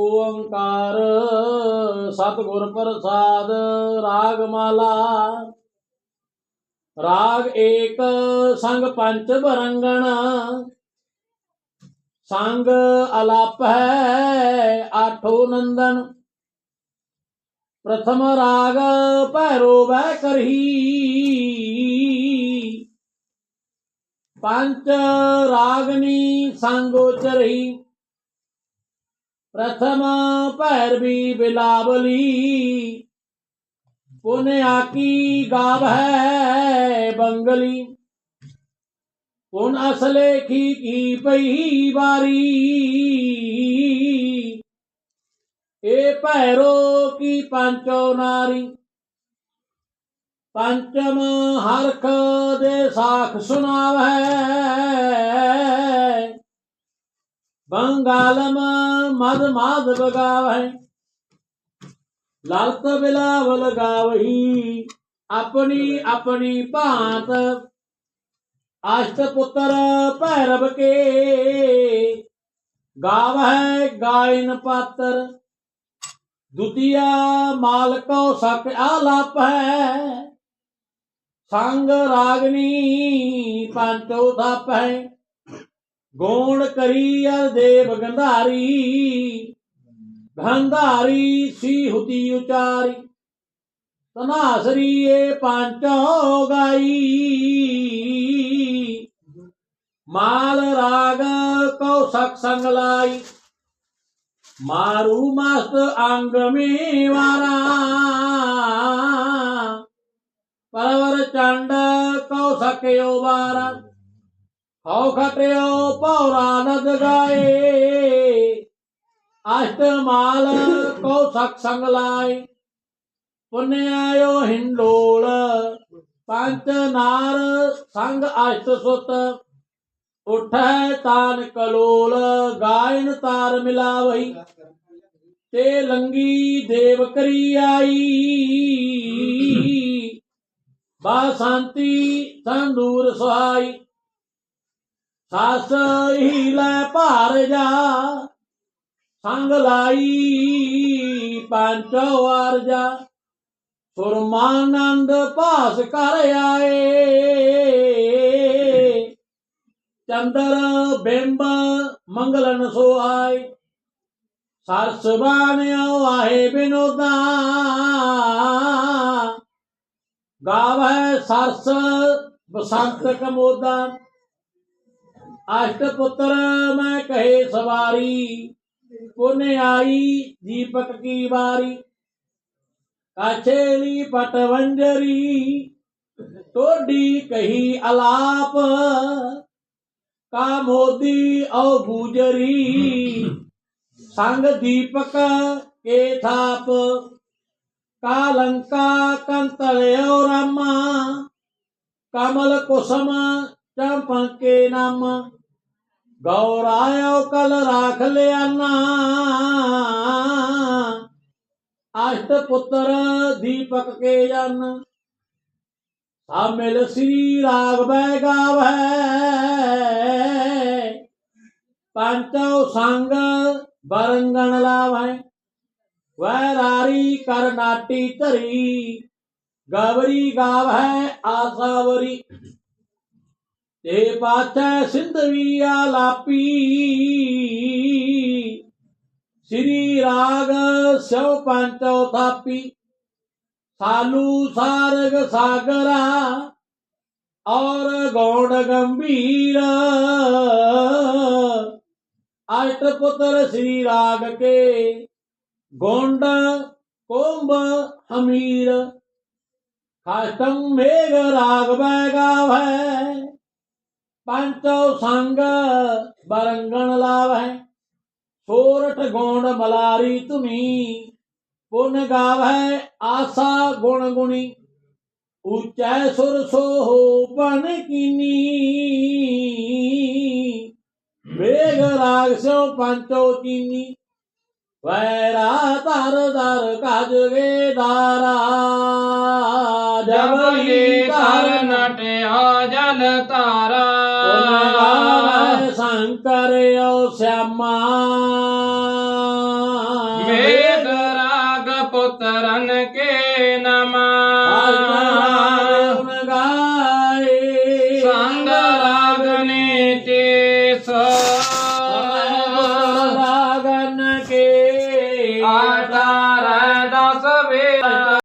ਓੰਕਾਰ ਸਤਿਗੁਰ ਪ੍ਰਸਾਦ ਰਾਗ ਮਾਲਾ ਰਾਗ ਏਕ ਸੰਗ ਪੰਚ ਬਰੰਗਣ ਸੰਗ ਅਲਪ ਹੈ ਆਠੋ ਨੰਦਨ। ਪ੍ਰਥਮ ਰਾਗ ਭੈਰੋ ਵੈ ਕਰਹੀ। ਪੰਚ ਰਾਗਨੀ ਸੰਗੋਚਰਹੀ ਪ੍ਰਥਮ ਭੈਰਵੀ ਬਿਲਾਵਲੀ। ਉਨੇ ਆਕੀ ਗਾਵ ਹੈ ਬੰਗਲੀ। ਪੁਨ ਅਸਲੇ ਕੀ ਕੀ ਪਈ ਵਾਰੀ। ਏ ਭੈਰੋ ਕੀ ਪੰਚੋ ਨਾਰੀ। ਪੰਚਮ ਹਰਖ ਦੇ ਸਾਖ ਸੁਣਾਵੈ। ਬੰਗਾਲਮ ਮਦ ਮਾਦ ਬਗਾਵੈ ਲਲਤ ਬਿਲਾਵਲ ਗਾਵਹੀ, ਆਪਣੀ ਆਪਣੀ ਭਾਂਤ, ਅਸ਼ਟ ਪੁੱਤਰ ਭੈਰਵ ਕੇ, ਗਾਵਹਿ ਗਾਇਨ ਪਾਤਰ, ਦੁਤੀਆ ਮਾਲਕੋ ਸਕ ਆਲਾਪ ਹੈ ਸੰਗ ਰਾਗਨੀ ਪੰਚੋ ਥਪ ਹੈ ਗੋਣ ਕਰੀ ਅਰ ਦੇਵ ਗੰਧਾਰੀ ਗੰਧਾਰੀ ਸੀ ਹੁਤੀ ਉਚਾਰੀ ਤਨਾਸਰੀ ਏ ਪੰਚੋ ਗਾਈ। ਮਾਲ ਰਾਗ ਕੋ ਸਕ ਸੰਗ ਲਾਈ, ਮਾਰੂ ਮਸਤ ਅੰਗ ਮੇਵਾਰਾ। ਪਰਵਰ ਚੰਡ ਕੋ ਸਕਿਓ ਬਾਰਾ। ਹਉ ਖਟਿਓ ਪੌਰਾ ਨਦ ਗਾਏ ਅਸ਼ਟ ਮਾਲ ਕੋ ਸਕ ਸੰਗ ਲਾਏ। ਪੁੰਨਿਆਇਓ ਹਿੰਡੋਲ ਪੰਚ ਨਾਰ ਸੰਗ ਅਸ਼ਟ ਸੁਤ। ਉਠੈ ਤਾਨ ਕਲੋਲ, ਗਾਇਨ ਤਾਰ ਮਿਲਾਵਈ। ਤੇ ਲੰਗੀ ਦੇਵ ਕਰੀ ਆਈ। ਬਾਸੰਤੀ ਸੰਦੂਰ ਸੁਹਾਈ। ਸਸ ਹੀ ਲੈ ਭਾਰ ਜਾ, ਸੰਗ ਲਾਈ ਪੰਚੋ ਵਾਰ ਜਾ। ਸੁਰਮਾਨੰਦ ਭਾਸ ਕਰ ਆਏ, ਚੰਦਰ ਬਿੰਬ ਮੰਗਲਨ ਸੋਹਾਈ ਸਰਸ ਬਾਣਿਓ ਆਏ ਬਿਨੋਦਾ ਗਾਵੈ ਸਰਸ ਬਸੰਤ ਕਮੋਦਾ। ਅਸ਼ਟ ਪੁੱਤਰ ਮੈਂ ਕਹੇ ਸਵਾਰੀ, ਪੁਨ ਆਈ ਦੀਪਕ ਕੀ ਵਾਰੀ? ਕਾਛੇਲੀ ਪਟਵੰਜਰੀ ਟੋਡੀ ਕਹੀ ਅਲਾਪ, ਕਾ ਮੋਦੀ ਔ ਗੂਜਰੀ? ਸੰਗ ਦੀਪਕ ਕੇ ਥਾਪ, ਕਾ ਲੰਕਾ ਕੰਤਲਿਓ ਪੰਕੇ ਕਮਲ ਕੁਸਮ ਚੰਪਕੇ ਨਾਮ ਗੌਰਾਇਓ ਕਲ ਰਾਖ ਲਿਆਨਾ। ਅਸ਼ਟ ਪੁੱਤਰ ਦੀਪਕ ਕੇ ਜਨ। ਸਾ ਮਿਲ ਸ੍ਰੀ ਰਾਗ ਬੈ ਗਾਵੈ। ਪੰਚੋ ਸੰਗ ਬਰੰਗਣ ਲਾਵੈ। ਵੈਰਾਰੀ ਕਰ ਨਾਟੀ ਧਰੀ। ਗਵਰੀ ਗਾਵੈ ਆਸਾਵਰੀ। ਤੇ ਪਾਛੈ ਸਿੰਧਵੀਆ ਲਾਪੀ ਸ੍ਰੀ ਰਾਗ ਸੋ ਪੰਚੋ ਥਾਪੀ ਸਾਲੂ ਸਾਰਗ ਸਾਗਰਾ ਔਰ ਗੌੜ ਗੰਭੀਰ। ਅਸ਼ਟ ਪੁੱਤਰ ਸ੍ਰੀ ਰਾਗ ਕੇ ਗੋਂਡ ਕੋੰਬ ਹਮੀਰ। ਖਾਸਤਮ ਮੇਘ ਰਾਗ ਬੈ ਗਾਵੈ। ਪੰਚੋ ਸੰਗ ਬਰੰਗਣ ਲਾਵੈ ਸੋਰਠ ਗੋਂਡ ਮਲਾਰੀ ਤੁਮੀ ਪੁਨ ਗਾਵੈ ਆਸਾ ਗੁਣ ਗੁਣੀ ਉਚੈ ਸੁਰ ਸੋ ਬਨ ਕੀਨੀ। ਵੇਗ ਰਾਗ ਸੋ ਪੰਚੋ ਚੀਨੀ ਵੈਰਾ ਧਰ ਦਰ ਕਜ ਵੇਦਾਰਾ ਜਬਲੀ ਧਰ ਨਟਿਆ ਜਲ ਤਾਰਾ ਸ਼ੰਕਰਿਓ ਸਿਆਮਾ। ਵੇਦ ਰਾਗ ਪੁੱਤਰਨ ਕੇ